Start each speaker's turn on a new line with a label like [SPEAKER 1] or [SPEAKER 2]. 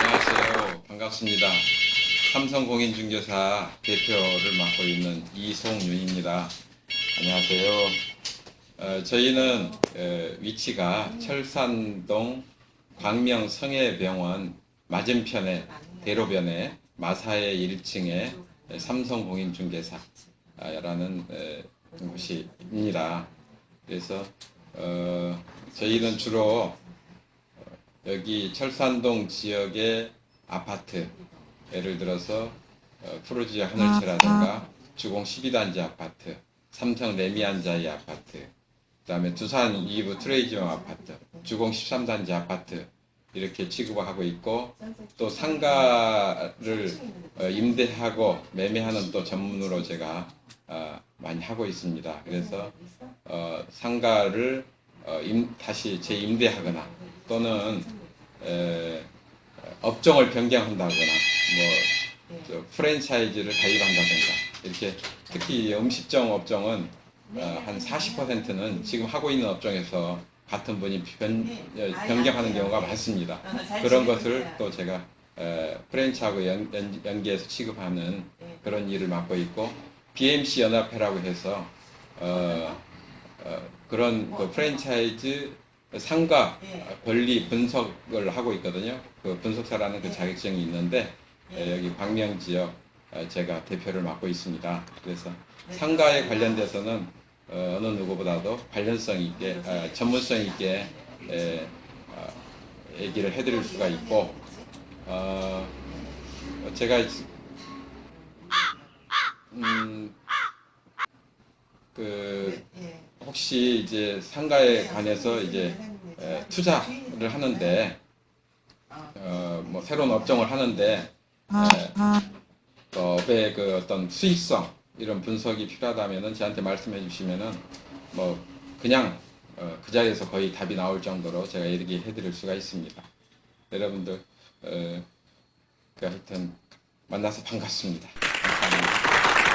[SPEAKER 1] 안녕하세요. 반갑습니다. 삼성공인중개사 대표를 맡고 있는 이송윤입니다. 안녕하세요. 어, 저희는 어, 위치가 철산동 광명 성해병원 맞은편에 대로변에 마사의 1층에 삼성공인중개사라는 어, 곳입니다. 그래서 어, 저희는 주로 여기 철산동 지역의 아파트 예를 들어서 어, 푸르지아 하늘채라든가 주공 12단지 아파트 삼성 레미안자이 아파트 그 다음에 두산 이브 트레이지엄 아파트 주공 13단지 아파트 이렇게 취급을 하고 있고 또 상가를 어, 임대하고 매매하는 또 전문으로 제가 어, 많이 하고 있습니다. 그래서 어, 상가를 다시 재임대하거나 또는 에, 업종을 변경한다거나 뭐 저, 프랜차이즈를 가입한다든가 이렇게 특히 음식점 업종은 어, 한 40%는 지금 하고 있는 업종에서 같은 분이 변, 어, 변경하는 경우가 많습니다. 그런 것을 또 제가 에, 프랜차이즈하고 연, 연, 연계해서 취급하는 그런 일을 맡고 있고 BMC 연합회라고 해서 어, 어, 그런 그 프랜차이즈 상가 권리 분석을 하고 있거든요. 그 분석사라는 그 자격증이 있는데 에, 여기 광명 지역 어, 제가 대표를 맡고 있습니다. 그래서 상가에 관련돼서는 어, 어느 누구보다도 관련성 있게 어, 전문성 있게 에, 어, 얘기를 해드릴 수가 있고 어, 제가 음, 그 혹시 이제 상가에 관해서 이제 에, 투자를 하는데 어, 뭐 새로운 업종을 하는데 에, 업의 그 어떤 수익성 이런 분석이 필요하다면은 저한테 말씀해 주시면은 뭐 그냥 어, 그 자리에서 거의 답이 나올 정도로 제가 얘기해 드릴 수가 있습니다. 여러분들 어, 그 하여튼 만나서 반갑습니다. 감사합니다.